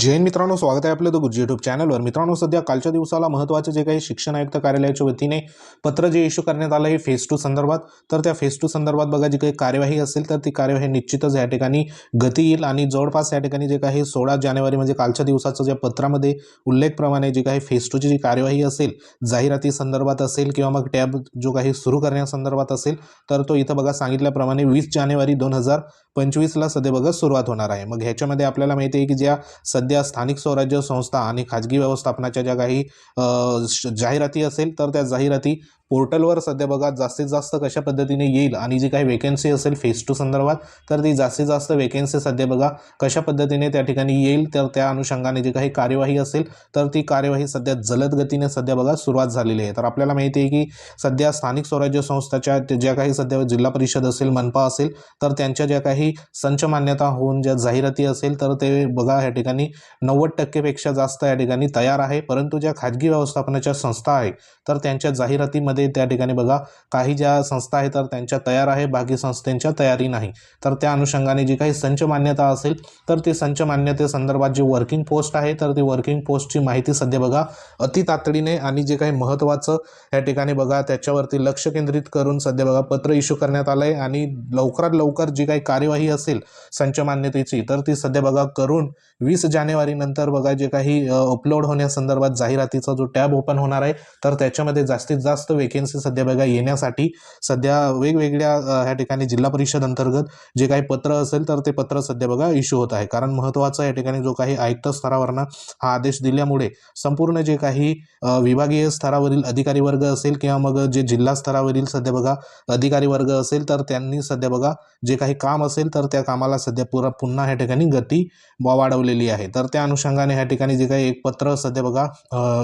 जैन मित्रांनो स्वागत आहे आपलं द गुरुजी यूट्यूब चॅनलवर मित्रांनो सध्या कालच्या दिवसाला महत्त्वाचे जे काही शिक्षण आयुक्त कार्यालयाच्या वतीने पत्र जे इश्यू करण्यात आलं आहे फेज टू संदर्भात तर त्या फेज टू संदर्भात बघा जी काही कार्यवाही असेल तर ती कार्यवाही निश्चितच या ठिकाणी गती येईल आणि जवळपास या ठिकाणी जे काही सोळा जानेवारी म्हणजे कालच्या दिवसाचं ज्या पत्रामध्ये उल्लेखप्रमाणे जी काही फेज टूची जी कार्यवाही असेल जाहिराती संदर्भात असेल किंवा मग टॅब जो काही सुरू करण्यासंदर्भात असेल तर तो इथं बघा सांगितल्याप्रमाणे वीस जानेवारी दोन हजार पंचवीसला सध्या बघा सुरुवात होणार आहे. मग ह्याच्यामध्ये आपल्याला माहिती आहे की ज्या सध्या स्थानिक स्वराज्य संस्था आणि खाजगी व्यवस्थापनाच्या ज्या काही श- जाहिराती असेल तर त्या जाहिराती पोर्टलवर सध्या बघा जास्तीत जास्त कशा पद्धतीने येईल आणि जी काही वेकन्सी असेल फेस टू संदर्भात तर ती जास्तीत जास्त वेकन्सी सध्या बघा कशा पद्धतीने त्या ठिकाणी येईल तर त्या अनुषंगाने जी काही कार्यवाही असेल तर ती कार्यवाही सध्या जलद गतीने सध्या बघा सुरुवात झालेली आहे. तर आपल्याला माहिती आहे की सध्या स्थानिक स्वराज्य संस्थाच्या ज्या काही सध्या जिल्हा परिषद असेल मनपा असेल तर त्यांच्या ज्या काही संच मान्यता होऊन ज्या जाहिराती असेल तर ते बघा या ठिकाणी नव्वद टक्केपेक्षा जास्त या ठिकाणी तयार आहे. परंतु ज्या खाजगी व्यवस्थापनाच्या संस्था आहे तर त्यांच्या जाहिरातीमध्ये त्या ठिकाणी बघा काही ज्या संस्था आहेत तर त्यांच्या तयार आहे बाकी संस्थांच्या तयारी नाही. तर त्या अनुषंगाने जी काही संच मान्यता असेल तर ती संच मान्यतेसंदर्भात जी वर्किंग पोस्ट आहे तर ती वर्किंग पोस्टची माहिती सध्या बघा अति तातडीने आणि जे काही महत्त्वाचं या ठिकाणी बघा त्याच्यावरती लक्ष केंद्रित करून सध्या बघा पत्र इश्यू करण्यात आलं आहे आणि लवकरात लवकर जी काही कार्यवाही असेल संच मान्यतेची तर ती सध्या बघा करून वीस जानेवारी नंतर बघा जे काही अपलोड होण्यासंदर्भात जाहिरातीचा जो टॅब ओपन होणार आहे तर त्याच्यामध्ये जास्तीत जास्त वेकेन्सी सध्या बघा येण्यासाठी सध्या वेगवेगळ्या ह्या ठिकाणी जिल्हा परिषद अंतर्गत जे काही पत्र असेल तर ते पत्र सध्या बघा इश्यू होत आहे. कारण महत्त्वाचं या ठिकाणी जो काही आयुक्त स्तरावरनं हा आदेश दिल्यामुळे संपूर्ण जे काही विभागीय स्तरावरील अधिकारी वर्ग असेल किंवा मग जे जिल्हा स्तरावरील सध्या बघा अधिकारी वर्ग असेल तर त्यांनी सध्या बघा जे काही काम असेल तर त्या कामाला सध्या पुरा पुन्हा ह्या ठिकाणी गती वा- वाढवलेली आहे. तर त्या अनुषंगाने ह्या ठिकाणी जे काही एक पत्र सध्या बघा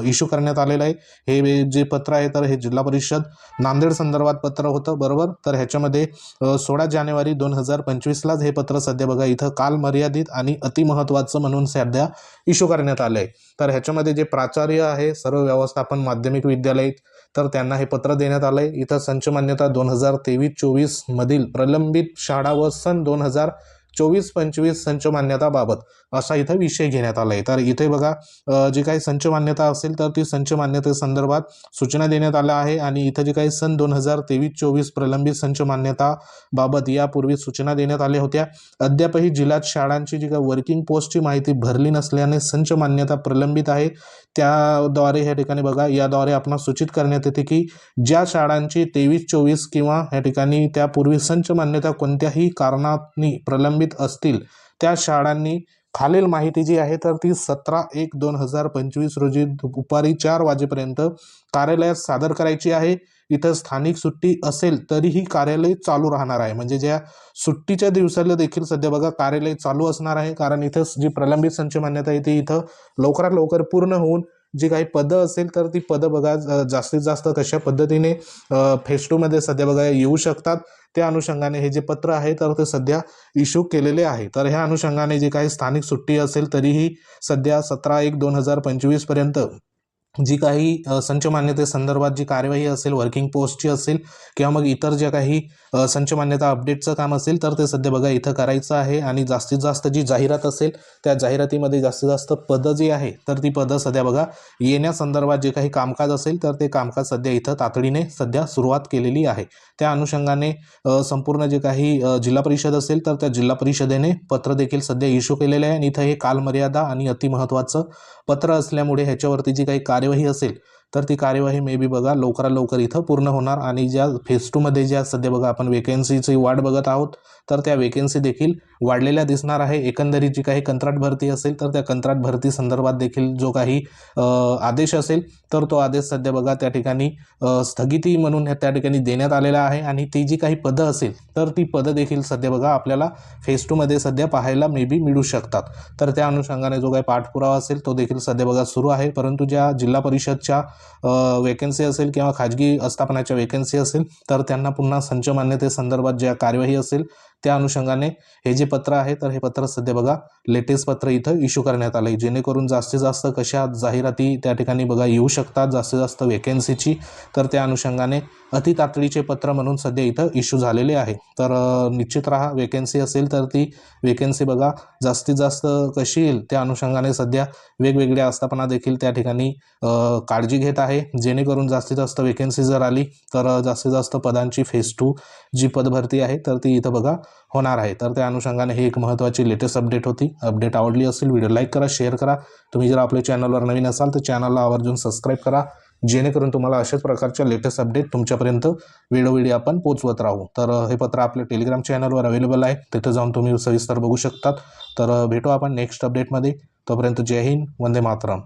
इश्यू करण्यात आलेलं आहे. हे जे पत्र आहे तर हे जिल्हा परिषद नांदेड संदर्भात पत्र होतं बरोबर? तर ह्याच्यामध्ये सोळा जानेवारी दोन हजार पंचवीसलाच हे पत्र सध्या बघा इथं काल मर्यादित आणि अतिमहत्वाचं म्हणून सध्या इश्यू करण्यात आलं आहे तर ह्याच्यामध्ये जे प्राचार्य आहे सर्व व्यवस्थापन माध्यमिक विद्यालय तर त्यांना हे पत्र देण्यात आलं आहे इथं संच मान्यता दोन हजार तेवीस चोवीसमधील प्रलंबित शाळा व सन दोन हजार चोवीस पंचवीस संच मान्यताबाबत असा इथं विषय घेण्यात आला आहे तर इथे बघा जी काही संच मान्यता असेल तर ती संच मान्यतेसंदर्भात सूचना देण्यात आल्या आहे आणि इथं जे काही सन दोन हजार तेवीस चोवीस प्रलंबित संच मान्यताबाबत यापूर्वी सूचना देण्यात आल्या होत्या. अद्यापही जिल्ह्यात शाळांची जी काही वर्किंग पोस्टची माहिती भरली नसल्याने संच मान्यता प्रलंबित आहे. त्याद्वारे ह्या ठिकाणी बघा याद्वारे आपण सूचित करण्यात येते की ज्या शाळांची तेवीस चोवीस किंवा ह्या ठिकाणी त्यापूर्वी संच मान्यता कोणत्याही कारणांनी प्रलंबित असतील. त्या शाळांनी खालील माहिती जी आहे तर ती सतरा एक दोन हजार पंचवीस रोजी दुपारी चार वाजेपर्यंत कार्यालयात सादर करायची आहे. इथं स्थानिक सुट्टी असेल तरीही कार्यालय चालू राहणार आहे. म्हणजे ज्या सुट्टीच्या दिवसाला देखील सध्या बघा कार्यालय चालू असणार आहे. कारण इथं जी प्रलंबित संच मान्यता आहे ती इथं लवकरात लवकर पूर्ण होऊन जी काही पदं असेल तर ती पदं बघा जास्तीत जास्त कशा पद्धतीने फेस टूमध्ये सध्या बघा येऊ शकतात. त्या अनुषंगाने हे जे पत्र आहे तर ते सध्या इश्यू केलेले आहे. तर ह्या अनुषंगाने जे काही स्थानिक सुट्टी असेल तरीही सध्या सतरा एक दोन हजार पंचवीसपर्यंत जी काही संच संच मान्यतेसंदर्भात जी कार्यवाही असेल वर्किंग पोस्टची असेल किंवा मग इतर ज्या काही संच मान्यता अपडेटचं काम असेल तर ते सध्या बघा इथं करायचं आहे आणि जास्तीत जास्त जी जाहिरात असेल त्या जाहिरातीमध्ये जास्तीत जास्त पदं जी आहे तर ती पदं सध्या बघा येण्यासंदर्भात जे काही कामकाज असेल तर ते कामकाज सध्या इथं तातडीने सध्या सुरुवात केलेली आहे. त्या अनुषंगाने संपूर्ण जे काही जिल्हा परिषद असेल तर त्या जिल्हा परिषदेने पत्र देखील सध्या इश्यू केलेले आहे आणि इथं हे कालमर्यादा आणि अतिमहत्त्वाचं पत्र असल्यामुळे ह्याच्यावरती जी काही कार्यवाही असेल तर ती कार्यवाही मे बी बघा लवकरात लवकर इथं पूर्ण होणार. आणि ज्या फेज टूमध्ये ज्या सध्या बघा आपण वेकेन्सीची वाट बघत आहोत तर त्या वेकेन्सी देखील वाढलेल्या दिसणार आहे. एकंदरीत जी काही कंत्राट भरती असेल तर त्या कंत्राट भरती संदर्भात देखील जो काही आदेश असेल तर तो आदेश सध्या बघा त्या ठिकाणी स्थगिती म्हणून त्या ठिकाणी देण्यात आलेला आहे. आणि ती जी काही पदं असेल तर ती पदं देखील सध्या बघा आपल्याला फेज टूमध्ये सध्या पाहायला मे बी मिळू शकतात. तर त्या अनुषंगाने जो काही पाठपुरावा असेल तो देखील सध्या बघा सुरू आहे. परंतु ज्या जिल्हा परिषदच्या वेकेन्सी असेल किंवा खाजगी आस्थापनाच्या वेकेन्सी असेल तर त्यांना पुन्हा संच मान्यतेसंदर्भात ज्या कार्यवाही असेल त्या अनुषंगाने हे जे पत्र आहे तर हे पत्र सध्या बघा लेटेस्ट पत्र इथं इश्यू करण्यात आलं आहे जेणेकरून जास्तीत जास्त कशा जाहिराती त्या ठिकाणी बघा येऊ शकतात जास्तीत जास्त वेकेन्सीची तर त्या अनुषंगाने अति तातडीचे पत्र म्हणून सध्या इथं इश्यू झालेले आहे. तर निश्चित राहा वेकेन्सी असेल तर ती वेकेन्सी बघा जास्तीत जास्त कशी येईल त्या अनुषंगाने सध्या वेगवेगळ्या आस्थापना देखील त्या ठिकाणी काळजी घेत आहे. जेणेकरून जास्तीत जास्त वेकेन्सी जर आली तर जास्तीत जास्त पदांची फेस टू जी पदभरती आहे तर ती इथं बघा होणार आहे. तर त्या अनुषंगाने ही एक महत्त्वाची लेटेस्ट अपडेट होती. अपडेट आवडली असेल व्हिडिओ लाईक करा शेअर करा. तुम्ही जर आपल्या चॅनलवर नवीन असाल तर चॅनलला आवर्जून सबस्क्राईब करा. जेणेकरून तुम्हाला अशाच प्रकारच्या लेटेस्ट अपडेट तुमच्यापर्यंत वेळोवेळी आपण पोचवत राहू. तर हे पत्र आपल्या टेलिग्राम चॅनलवर अवेलेबल आहे. तिथं जाऊन तुम्ही सविस्तर बघू शकतात. तर भेटू आपण नेक्स्ट अपडेटमध्ये तोपर्यंत जय हिंद वंदे मातरम.